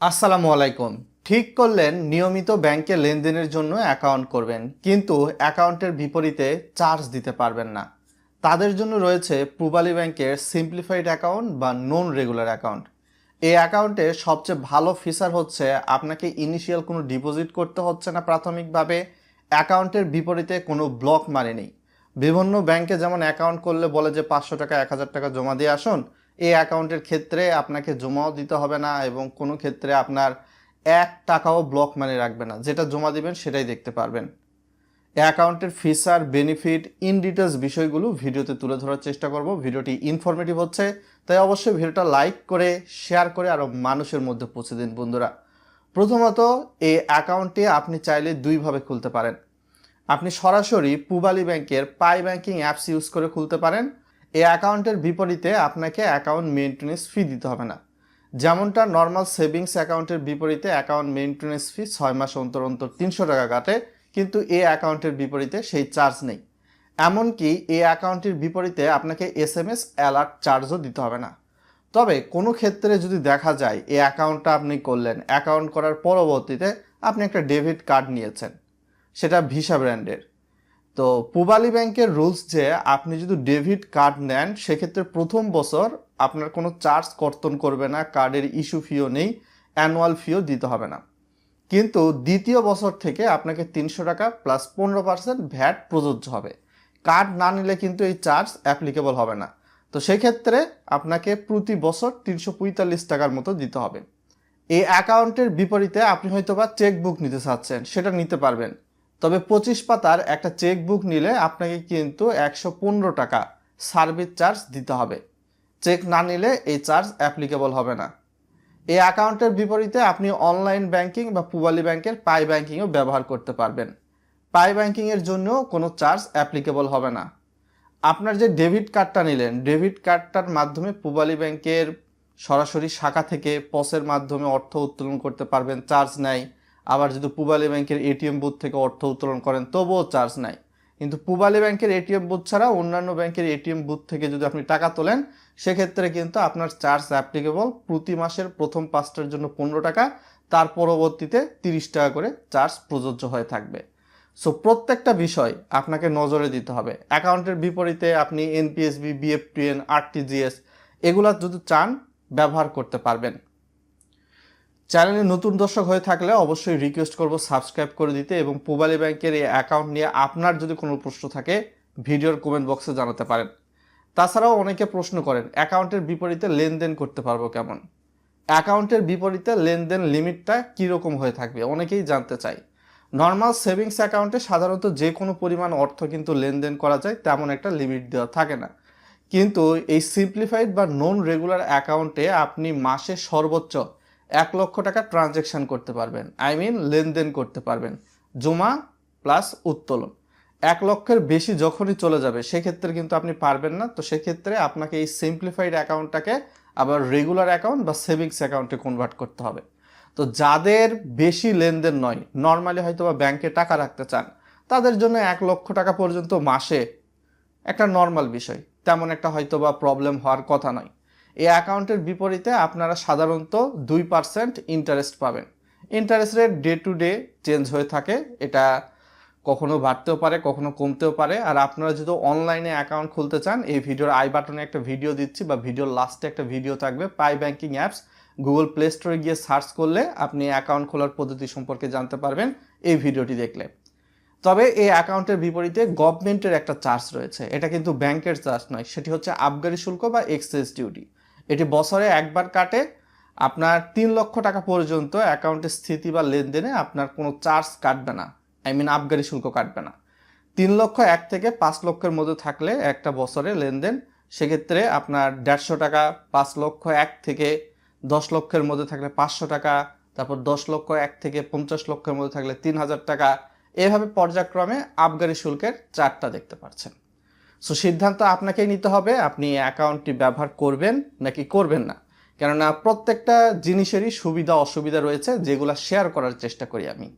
আসসালামু আলাইকুম। ঠিক করলেন, নিয়মিত ব্যাংকে লেনদেনের জন্য অ্যাকাউন্ট করবেন, কিন্তু অ্যাকাউন্টের বিপরীতে চার্জ দিতে পারবেন না। তাদের জন্য রয়েছে পূবালী ব্যাংকের সিম্পলিফাইড অ্যাকাউন্ট বা নন রেগুলার অ্যাকাউন্ট। এই অ্যাকাউন্টে সবচেয়ে ভালো ফিচার হচ্ছে, আপনাকে ইনিশিয়াল কোনো ডিপোজিট করতে হচ্ছে না প্রাথমিকভাবে। অ্যাকাউন্টের বিপরীতে কোনো ব্লক নেই। বিভিন্ন ব্যাংকে যেমন অ্যাকাউন্ট করলে বলে যে পাঁচশো টাকা, এক হাজার টাকা জমা দিয়ে আসুন এই অ্যাকাউন্টের ক্ষেত্রে আপনাকে জমাও দিতে হবে না এবং কোনো ক্ষেত্রে আপনার এক টাকাও ব্লক মানে রাখবে না। যেটা জমা দিবেন সেটাই দেখতে পারবেন। অ্যাকাউন্টের ফিচার বেনিফিট ইন ডিটেলস বিষয়গুলো ভিডিওতে তুলে ধরার চেষ্টা করব। ভিডিওটি ইনফরমেটিভ হচ্ছে, তাই অবশ্যই ভিডিওটা লাইক করে শেয়ার করে আরও মানুষের মধ্যে পৌঁছে দিন বন্ধুরা। প্রথমত, এই অ্যাকাউন্টটি আপনি চাইলে দুইভাবে খুলতে পারেন। আপনি সরাসরি পুবালি ব্যাংকের পাই ব্যাংকিং অ্যাপস ইউজ করে খুলতে পারেন। এই অ্যাকাউন্টের বিপরীতে আপনাকে অ্যাকাউন্ট মেনটেন্যান্স ফি দিতে হবে না। যেমনটা নর্মাল সেভিংস অ্যাকাউন্টের বিপরীতে অ্যাকাউন্ট মেনটেন্যান্স ফি ছয় মাস অন্তর অন্তর তিনশো টাকা কাটে, কিন্তু এই অ্যাকাউন্টের বিপরীতে সেই চার্জ নেই। এমনকি এই অ্যাকাউন্টের বিপরীতে আপনাকে এস এম এস অ্যালার্ট চার্জও দিতে হবে না। তবে কোনো ক্ষেত্রে যদি দেখা যায় এই অ্যাকাউন্টটা আপনি করলেন, অ্যাকাউন্ট করার পরবর্তীতে আপনি একটা ডেবিট কার্ড নিয়েছেন, সেটা ভিসা ব্র্যান্ডের। তো পুবালি ব্যাংকের রুলস যে আপনি যদি ডেবিট কার্ড নেন, সেক্ষেত্রে প্রথম বছর আপনার কোনো চার্জ কর্তন করবে না কার্ডের ইস্যু ফিও নেই অ্যানুয়াল ফিও দিতে হবে না। কিন্তু দ্বিতীয় বছর থেকে আপনাকে তিনশো টাকা প্লাস পনেরো পার্সেন্ট ভ্যাট প্রযোজ্য হবে। কার্ড না নিলে কিন্তু এই চার্জ অ্যাপ্লিকেবল হবে না। তো সেক্ষেত্রে আপনাকে প্রতি বছর তিনশো পঁয়তাল্লিশ টাকার মতো দিতে হবে। এই অ্যাকাউন্টের বিপরীতে আপনি হয়তোবা চেক বুক নিতে চাচ্ছেন, সেটা নিতে পারবেন। তবে পঁচিশ পাতার একটা চেক বুক নিলে আপনাকে কিন্তু একশো পনেরো টাকা সার্ভিস চার্জ দিতে হবে। চেক না নিলে এই চার্জ অ্যাপ্লিকেবল হবে না। এই অ্যাকাউন্টের বিপরীতে আপনি অনলাইন ব্যাংকিং বা পুবালি ব্যাংকের পাই ব্যাংকিংও ব্যবহার করতে পারবেন। পাই ব্যাংকিংয়ের জন্য কোনো চার্জ অ্যাপ্লিকেবল হবে না। আপনার যে ডেবিট কার্ডটা নিলেন, ডেবিট কার্ডটার মাধ্যমে পুবালি ব্যাংকের সরাসরি শাখা থেকে পসের মাধ্যমে অর্থ উত্তোলন করতে পারবেন, চার্জ নাই। আবার যদি পুবালি ব্যাংকের এটিএম বুথ থেকে অর্থ উত্তোলন করেন, তবুও চার্জ নাই। কিন্তু পুবালি ব্যাংকের এটিএম বুথ ছাড়া অন্যান্য ব্যাংকের এটিএম বুথ থেকে যদি আপনি টাকা তোলেন, সেক্ষেত্রে কিন্তু আপনার চার্জ অ্যাপ্লিকেবল প্রতি মাসের প্রথম পাঁচটার জন্য পনেরো টাকা, তার পরবর্তীতে তিরিশ টাকা করে চার্জ প্রযোজ্য হয়ে থাকবে। সো প্রত্যেকটা বিষয় আপনাকে নজরে দিতে হবে। অ্যাকাউন্টের বিপরীতে আপনি এনপিএসবি বিএফটিএন আরটিজিএস এগুলা যদি চান, ব্যবহার করতে পারবেন। চ্যানেলে নতুন দর্শক হয়ে থাকলে অবশ্যই রিকোয়েস্ট করব সাবস্ক্রাইব করে দিতে এবং পুবালি ব্যাংকের এই অ্যাকাউন্ট নিয়ে আপনার যদি কোনো প্রশ্ন থাকে ভিডিওর কমেন্ট বক্সে জানাতে পারেন। তাছাড়াও অনেকে প্রশ্ন করেন অ্যাকাউন্টের বিপরীতে লেনদেন করতে পারব কেমন? অ্যাকাউন্টের বিপরীতে লেনদেন লিমিটটা কীরকম হয়ে থাকবে? অনেকেই জানতে চাই নর্মাল সেভিংস অ্যাকাউন্টে সাধারণত যে কোনো পরিমাণ অর্থ কিন্তু লেনদেন করা যায়, তেমন একটা লিমিট দেওয়া থাকে না। কিন্তু এই সিম্পলিফাইড বা নন রেগুলার অ্যাকাউন্টে আপনি মাসে সর্বোচ্চ এক লক্ষ টাকা ট্রানজ্যাকশন করতে পারবেন। আই মিন লেনদেন করতে পারবেন। জমা প্লাস উত্তোলন। এক লক্ষের বেশি যখনই চলে যাবে, সেক্ষেত্রে কিন্তু আপনি পারবেন না। তো সেক্ষেত্রে আপনাকে এই সিম্পলিফাইড অ্যাকাউন্টটাকে আবার রেগুলার অ্যাকাউন্ট বা সেভিংস অ্যাকাউন্টে কনভার্ট করতে হবে। তো যাদের বেশি লেনদেন নয় নর্মালি হয়তো বা ব্যাংকে টাকা রাখতে চান, তাদের জন্য এক লক্ষ টাকা পর্যন্ত মাসে একটা নর্মাল বিষয়। তেমন একটা হয়তো বা প্রবলেম হওয়ার কথা নয়। এই অ্যাকাউন্টের বিপরীতে আপনারা সাধারণত দুই পার্সেন্ট ইন্টারেস্ট পাবেন। Interest rate day to day change হয়ে থাকে। এটা কখনো বাড়তেও পারে, কখনো কমতেও পারে। আর আপনারা যদি অনলাইনে অ্যাকাউন্ট খুলতে চান, এই ভিডিওর আই বাটনে একটা ভিডিও দিচ্ছি বা ভিডিওর লাস্টে একটা ভিডিও থাকবে। পাই ব্যাংকিং অ্যাপস গুগল প্লে স্টোরে গিয়ে সার্চ করলে আপনি অ্যাকাউন্ট খোলার পদ্ধতি সম্পর্কে জানতে পারবেন এই ভিডিওটি দেখলে। তবে এই অ্যাকাউন্টের বিপরীতে গভর্নমেন্টের একটা চার্জ রয়েছে। এটা কিন্তু ব্যাংকের চার্জ নয়, সেটি হচ্ছে আবগারি শুল্ক বা এক্সেস ডিউটি এটি বছরে একবার কাটে। আপনার তিন লক্ষ টাকা পর্যন্ত অ্যাকাউন্টের স্থিতি বা লেনদেনে আপনার কোনো চার্জ কাটবে না। আই মিন আবগারি শুল্ক কাটবে না। তিন লক্ষ এক থেকে পাঁচ লক্ষের মধ্যে থাকলে একটা বছরে লেনদেন, সেক্ষেত্রে আপনার দেড়শো টাকা, পাঁচ লক্ষ এক থেকে দশ লক্ষের মধ্যে থাকলে পাঁচশো টাকা, তারপর দশ লক্ষ এক থেকে পঞ্চাশ লক্ষের মধ্যে থাকলে তিন হাজার টাকা। এভাবে পর্যায়ক্রমে আবগারি শুল্কের চারটা দেখতে পাচ্ছেন। সো সিদ্ধান্ত আপনাকেই নিতে হবে। আপনি অ্যাকাউন্টটি ব্যবহার করবেন নাকি করবেন না। কেননা প্রত্যেকটা জিনিসেরই সুবিধা অসুবিধা রয়েছে, যেগুলো শেয়ার করার চেষ্টা করি আমি।